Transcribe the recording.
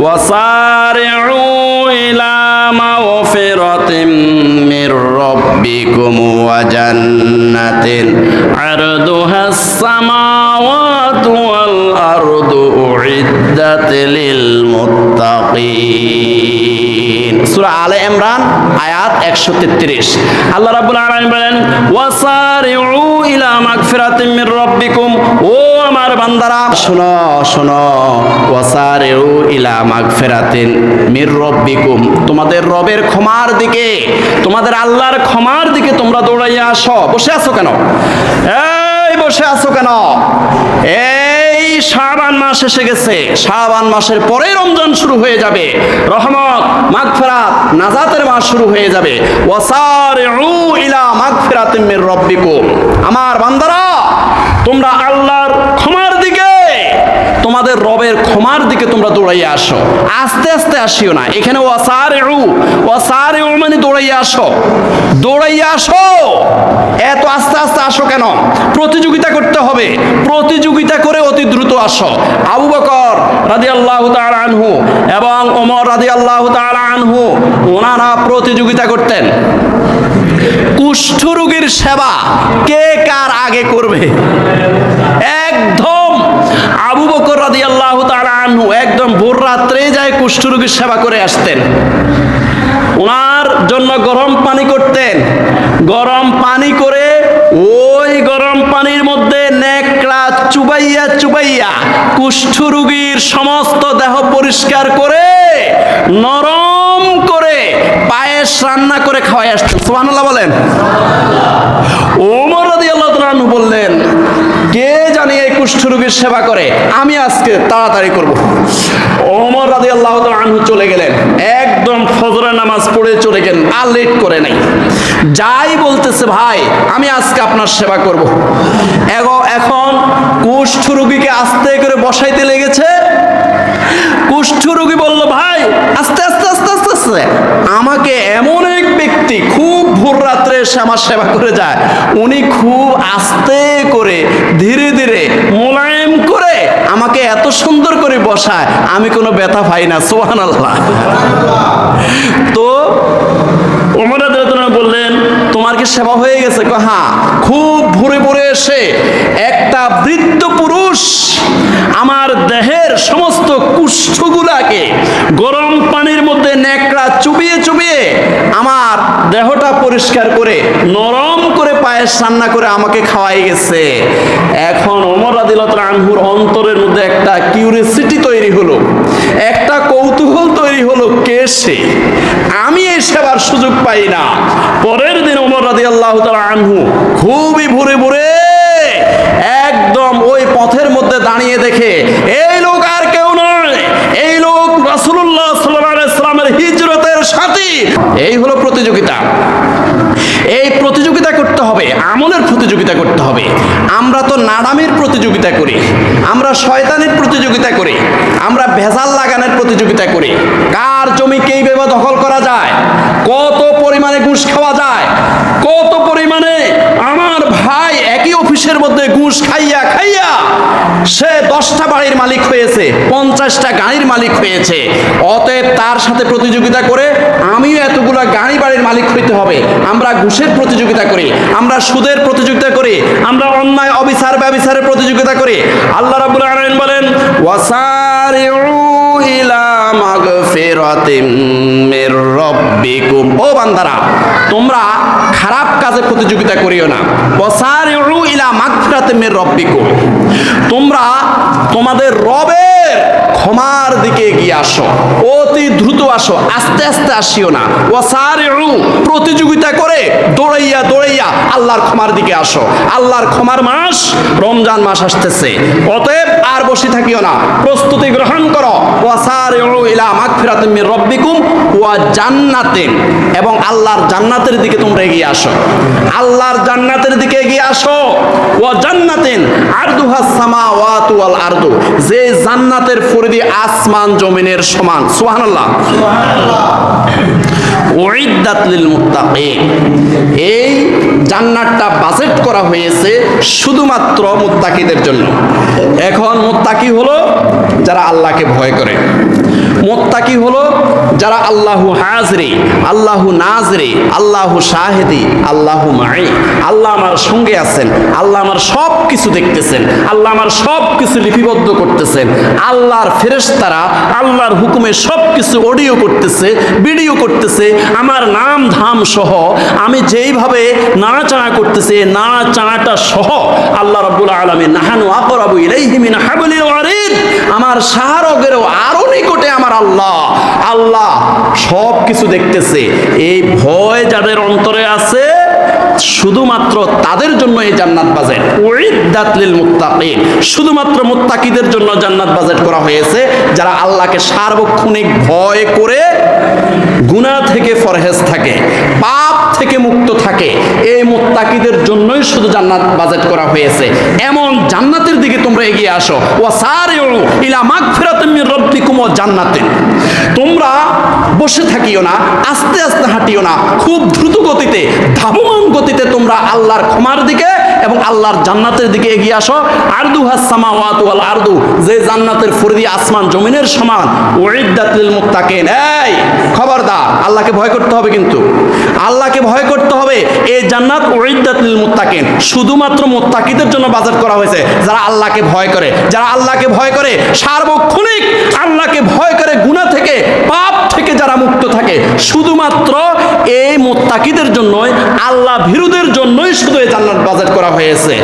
وسارعوا إلى مغفرة من ربكم وجنة. عرضها السماوات والأرض أعدت للمتقين. সূরা আলে ইমরান, আয়াত 133 আল্লাহ রাব্বুল আলামিন বলেন, ওয়াসারিউ ইলা মাগফিরাতিম মির রাব্বিকুম। ও আমার বান্দারা, শোনো শোনো, ওয়াসারিউ ইলা মাগফিরাতিন মির রাব্বিকুম। তোমাদের রবের ক্ষমার দিকে, তোমাদের আল্লাহর ক্ষমার দিকে তোমরা দৌড়াইয়া আসো। বসে আছো কেন? এই, বসে আছো কেন? এই শাবান মাস এসে গেছে। শাহবান মাসের পরে রমজান শুরু হয়ে যাবে। রহমত, মাগফিরাত, নাজাতের মাস শুরু হয়ে যাবে। ওয়াসারিউ ইলা মাগফিরাতিম মির রাব্বিকুম। আমার বান্দারা, তোমরা আল্লাহর তোমাদের রবের ক্ষমার দিকে তোমরা দৌড়াইয়া আসো। আস্তে আস্তে আসিও না। এখানে ওয়াসারিউ ওয়াসারিউ মানে দৌড়াইয়া আসো। দৌড়াইয়া আসো। এত আস্তে আস্তে আসো কেন? প্রতিযোগিতা করতে হবে। প্রতিযোগিতা করে অতি দ্রুত আসো। আবু বকর রাদি আল্লাহ আনহু এবং ওমর রাদি আল্লাহ আনহু, ওনারা প্রতিযোগিতা করতেন। কুষ্ঠরোগীর সেবা কে কার আগে করবে? একদম আবু কুষ্ঠরোগীর সেবা করে আসতেন। ওনার জন্য গরম পানি করতেন। গরম পানি করে ওই গরম পানির মধ্যে নেকড়া চুবাইয়া চুবাইয়া কুষ্ঠরোগীর সমস্ত দেহ পরিষ্কার করে, নরম করে পায়েস রান্না করে খাওয়াই আসতেন। সুবহানাল্লাহ বলেন ওমর রাদিয়াল্লাহু তাআলা আনহু বললেন কে জানি এই কুষ্ঠরোগীর সেবা করে। আমি আজকে তাড়াতাড়ি করব। ওমর রাদিয়াল্লাহু তাআলা আনহু চলে গেলেন। একদম ফজরের নামাজ পড়ে চলে গেলেন, আর লেট করে নাই। যাই বলতেছে, ভাই, আমি আজকে আপনার সেবা করব। এখন কুষ্ঠ রোগীকে আস্তে করে বসাইতে লেগেছে। কুষ্ঠ রোগী বলল, ভাই, আস্তে আস্তে আস্তে আস্তে আস্তে। আমাকে এমন এক ব্যক্তি খুব ভোর রাত্রে এসে আমার সেবা করে যায়। উনি খুব আস্তে করে ধীরে ধীরে মোলায়েম করে আমাকে এত সুন্দর করে বসায়, আমি কোনো ব্যথা পাই না সোহান আল্লাহ তো বললেন, তোমার কি সেবা হয়ে গেছে? হ্যাঁ। খুব ভোরে ভোরে এসে একটা বৃদ্ধ পুরুষ আমার দেহের সমস্ত কুষ্ঠগুলাকে গরম পানির মধ্যে নেকড়া চুবিয়ে চুবিয়ে আমার দেহটা পরিষ্কার করে, নরম করে পায়েস রান্না করে আমাকে খাওয়াই গেছে। এখন আনহুর অন্তরের মধ্যে একটা কিউরিয়াসিটি তৈরি হলো, একটা কৌতূহল তৈরি হলো, কে সে? আমি এই সেবার সুযোগ পাই না। পরের দিন ওমর রাদিয়াল্লাহু তাআলা আনহু খুবই ভোরে ভোরে একদম ওই পথের মধ্যে দাঁড়িয়ে দেখে, এই লোক আর কেউ নয়, এই লোক আলাইহি সাল্লামের হিজরতের সাথী। এই হলো প্রতিযোগিতা। এই প্রতিযোগিতা হবে, আমলের প্রতিযোগিতা করতে হবে। আমরা তো নাডামের প্রতিযোগিতা করি, আমরা শয়তানের প্রতিযোগিতা করি, আমরা ভেজাল লাগানোর প্রতিযোগিতা করি। কার জমি কেই বেবা দখল করা যায়? কত পরিমাণে ঘুষ খাওয়া যায়? কত পরিমাণে অফিসের মধ্যে ঘুষ খাইয়া খাইয়া সে দশটা বাড়ির মালিক হয়েছে, পঞ্চাশটা গাড়ির মালিক হয়েছে। অতএব তার সাথে প্রতিযোগিতা করে আমিও এতগুলো গাড়ি বাড়ির মালিক হইতে হবে। আমরা ঘুষের প্রতিযোগিতা করি, আমরা সুদের প্রতিযোগিতা করি, আমরা অন্যায়, অবিচার, ব্যবিচারের প্রতিযোগিতা করি। আল্লাহ রাব্বুল আলামিন বলেন ও বান্দারা, তোমরা খারাপ কাজে প্রতিযোগিতা করিও না। ইলা মির তোমরা তোমাদের রবের ক্ষমার দিকে এগিয়ে আসো, অতি দ্রুত আসো, আস্তে আস্তে আসিও না। ওয়াসারিউ, প্রতিযোগিতা করে দৌড়াইয়া দৌড়াইয়া আল্লাহর ক্ষমার দিকে আসো। আল্লাহর ক্ষমার মাস রমজান মাস আসতেছে। অতএব আর বসে থাকিও না। প্রস্তুতি গ্রহণ করো। এবং আল্লাহর জান্নাতের দিকে তোমরা এগিয়ে আসো। আল্লাহর জান্নাতের দিকে এগিয়ে আসো। ওয়া জান্নাতিন আরদুহা যে জান্নাতের আসমান জমিনের সমান। সুবহানাল্লাহ। এই জান্নাতটা বাজেট করা হয়েছে শুধুমাত্র মুত্তাকিদের জন্য। এখন মোত্তাকি হলো যারা আল্লাহকে ভয় করে। মোত্তাকি হলো যারা আল্লাহু হাজরে, আল্লাহু নাজরে, আল্লাহু শাহেদি, আল্লাহু মাই আল্লাহ আমার সঙ্গে আছেন, আল্লাহ আমার সব কিছু দেখতেছেন, আল্লাহ আমার সব কিছু লিপিবদ্ধ করতেছেন। আল্লাহর ফেরেশতারা আল্লাহর হুকুমে সব কিছু অডিও করতেছে, ভিডিও করতেছে আমার নাম ধাম সহ, আমি যেইভাবে নাড়াচাড়া করতেছে নাড়াচাড়াটা সহ আল্লাহ রব্বুল আলমী নাহানু আকরাবু ইলাইহিমিন হাবলিল ওয়ারিদ, আমার শাহরগেরও আরও নিকটে আমার আল্লাহ আল্লাহ সব কিছু দেখতেছে। এই ভয় যাদের অন্তরে আছে শুধুমাত্র তাদের জন্য এই জান্নাত বাজেট। উইদাতলিল মুত্তাকিন। শুধুমাত্র মুত্তাকিদের জন্য জান্নাত বাজেট করা হয়েছে, যারা আল্লাহকে সার্বক্ষণিক ভয় করে গুনাহ থেকে ফরহেজ থাকে, পাপ থেকে মুক্ত থাকে। এই মুত্তাকিদের জন্যই শুধু জান্নাত বাজেট করা হয়েছে। এমন জান্নাতের দিকে তোমরা এগিয়ে আসো। ও সারিউ ইলা মাগফিরাতিন মির রাব্বিকুম ওয়া জান্নাতিন। তোমরা বসে থাকিও না, আস্তে আস্তে হাঁটিও না। খুব দ্রুত গতিতে, ধাবমান গতিতে তোমরা আল্লাহর ক্ষমার দিকে এবং আল্লাহর জান্নাতের দিকে এগিয়ে আসো। আরদু হাসামাওয়াত ওয়াল আরদু। যে জান্নাতের ফরিদি আসমান জমিনের সমান। উইদ্দাত লিল এই, খবরদার, আল্লাহকে ভয় করতে হবে কিন্তু। আল্লাহকে ভয় করতে হবে এই জান্নাত লিল মুত্তাকিন। শুধুমাত্র মুত্তাকিদের জন্য বাজেট করা হয়েছে, যারা আল্লাহকে ভয় করে। যারা আল্লাহকে ভয় করে, সার্বক্ষণিক আল্লাহকে ভয় করে গুনাহ থেকে, পাপ থেকে যারা মুক্ত থাকে, শুধুমাত্র এই মুত্তাকিদের জন্যই, আল্লাহ ভীরুদের জন্যই শুধু এই জান্নাত বাজেট করা হয়েছে